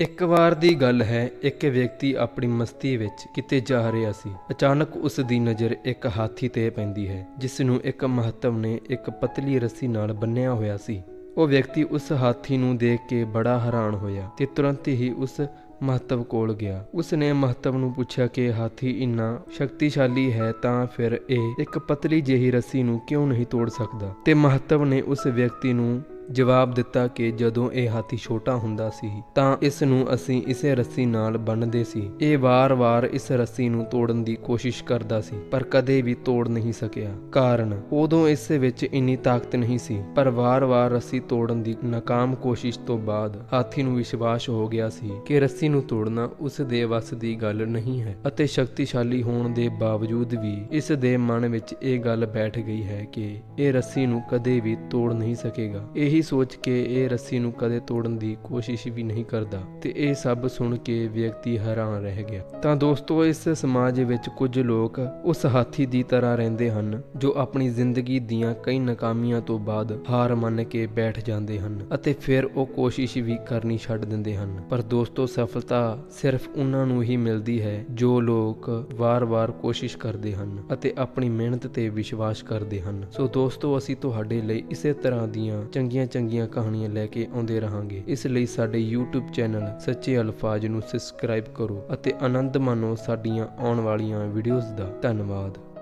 ਇੱਕ ਵਾਰ ਦੀ ਗੱਲ ਹੈ, ਇੱਕ ਵਿਅਕਤੀ ਆਪਣੀ ਮਸਤੀ ਵਿੱਚ ਕਿਤੇ ਜਾ ਰਿਹਾ ਸੀ। ਅਚਾਨਕ ਉਸ ਦੀ ਨਜ਼ਰ ਇੱਕ ਹਾਥੀ ਤੇ ਪੈਂਦੀ ਹੈ, ਜਿਸ ਨੂੰ ਇੱਕ ਮਹੱਤਵ ਨੇ ਇੱਕ ਪਤਲੀ ਰੱਸੀ ਨਾਲ ਬੰਨਿਆ ਹੋਇਆ ਸੀ। ਉਹ ਵਿਅਕਤੀ ਉਸ ਹਾਥੀ ਨੂੰ ਦੇਖ ਕੇ ਬੜਾ ਹੈਰਾਨ ਹੋਇਆ ਤੇ ਤੁਰੰਤ ਹੀ ਉਸ ਮਹੱਤਵ ਕੋਲ ਗਿਆ। ਉਸ ਨੇ ਮਹੱਤਵ ਨੂੰ ਪੁੱਛਿਆ ਕਿ, ਹਾਥੀ ਇੰਨਾ ਸ਼ਕਤੀਸ਼ਾਲੀ ਹੈ ਤਾਂ ਫਿਰ ਇਹ ਇੱਕ ਪਤਲੀ ਜਿਹੀ ਰੱਸੀ ਨੂੰ ਕਿਉਂ ਨਹੀਂ ਤੋੜ ਸਕਦਾ? ਤੇ ਮਹੱਤਵ ਨੇ ਉਸ ਵਿਅਕਤੀ ਨੂੰ ਜਵਾਬ ਦਿੱਤਾ ਕਿ ਜਦੋਂ ਇਹ ਹਾਥੀ ਛੋਟਾ ਹੁੰਦਾ ਸੀ, ਤਾਂ ਇਸ ਨੂੰ ਅਸੀਂ ਇਸੇ ਰੱਸੀ ਨਾਲ ਬੰਨਦੇ ਸੀ। ਇਹ ਵਾਰ-ਵਾਰ ਇਸ ਰੱਸੀ ਨੂੰ ਤੋੜਨ ਦੀ ਕੋਸ਼ਿਸ਼ ਕਰਦਾ ਸੀ, ਪਰ ਕਦੇ ਵੀ ਤੋੜ ਨਹੀਂ ਸਕਿਆ। ਕਾਰਨ, ਉਦੋਂ ਇਸ ਵਿੱਚ ਇੰਨੀ ਤਾਕਤ ਨਹੀਂ ਸੀ, ਪਰ ਵਾਰ-ਵਾਰ ਰੱਸੀ ਤੋੜਨ ਦੀ ਨਾਕਾਮ ਕੋਸ਼ਿਸ਼ ਤੋਂ ਬਾਅਦ ਹਾਥੀ ਨੂੰ ਵਿਸ਼ਵਾਸ ਹੋ ਗਿਆ ਸੀ ਕਿ ਰੱਸੀ ਨੂੰ ਤੋੜਨਾ ਉਸ ਦੇ ਵੱਸ ਦੀ ਗੱਲ ਨਹੀਂ ਹੈ ਅਤੇ ਸ਼ਕਤੀਸ਼ਾਲੀ ਹੋਣ ਦੇ ਬਾਵਜੂਦ ਵੀ ਇਸ ਦੇ ਮਨ ਵਿੱਚ ਇਹ ਗੱਲ ਬੈਠ ਗਈ ਹੈ ਕਿ ਇਹ ਰੱਸੀ ਨੂੰ ਕਦੇ ਵੀ ਤੋੜ ਨਹੀਂ ਸਕੇਗਾ। ਇਹ ਸੋਚ ਕੇ ਇਹ ਰੱਸੀ ਨੂੰ ਕਦੇ ਤੋੜਨ ਦੀ ਕੋਸ਼ਿਸ਼ ਵੀ ਨਹੀਂ ਕਰਦਾ ਤੇ ਇਹ ਸਭ ਸੁਣ ਕੇ ਵਿਅਕਤੀ ਹੈਰਾਨ ਰਹਿ ਗਿਆ। ਤਾਂ ਦੋਸਤੋ, ਇਸ ਸਮਾਜ ਵਿੱਚ ਕੁਝ ਲੋਕ ਉਸ ਹਾਥੀ ਦੀ ਤਰ੍ਹਾਂ ਰਹਿੰਦੇ ਹਨ ਜੋ ਆਪਣੀ ਜ਼ਿੰਦਗੀ ਦੀਆਂ ਕਈ ਨਾਕਾਮੀਆਂ ਤੋਂ ਬਾਅਦ ਹਾਰ ਮੰਨ ਕੇ ਬੈਠ ਜਾਂਦੇ ਹਨ ਅਤੇ ਫਿਰ ਉਹ ਕੋਸ਼ਿਸ਼ ਵੀ ਕਰਨੀ ਛੱਡ ਦਿੰਦੇ ਹਨ। ਪਰ ਦੋਸਤੋ, ਸਫਲਤਾ ਸਿਰਫ ਉਹਨਾਂ ਨੂੰ ਹੀ ਮਿਲਦੀ ਹੈ ਜੋ ਲੋਕ ਵਾਰ-ਵਾਰ ਕੋਸ਼ਿਸ਼ ਕਰਦੇ ਹਨ ਅਤੇ ਆਪਣੀ ਮਿਹਨਤ ਤੇ ਵਿਸ਼ਵਾਸ ਕਰਦੇ ਹਨ। ਸੋ ਦੋਸਤੋ, ਅਸੀਂ ਤੁਹਾਡੇ ਲਈ ਇਸੇ ਤਰ੍ਹਾਂ ਦੀਆਂ ਚੰਗੀਆਂ ਚੰਗੀਆਂ ਚੰਗੀਆਂ ਕਹਾਣੀਆਂ ਲੈ ਕੇ ਆਉਂਦੇ ਰਹਾਂਗੇ। ਇਸ ਲਈ ਸਾਡੇ YouTube ਚੈਨਲ ਸੱਚੇ ਅਲਫਾਜ਼ ਨੂੰ ਸਬਸਕ੍ਰਾਈਬ ਕਰੋ ਅਤੇ ਆਨੰਦ ਮਾਣੋ ਸਾਡੀਆਂ ਆਉਣ ਵਾਲੀਆਂ ਵੀਡੀਓਜ਼ ਦਾ। ਧੰਨਵਾਦ।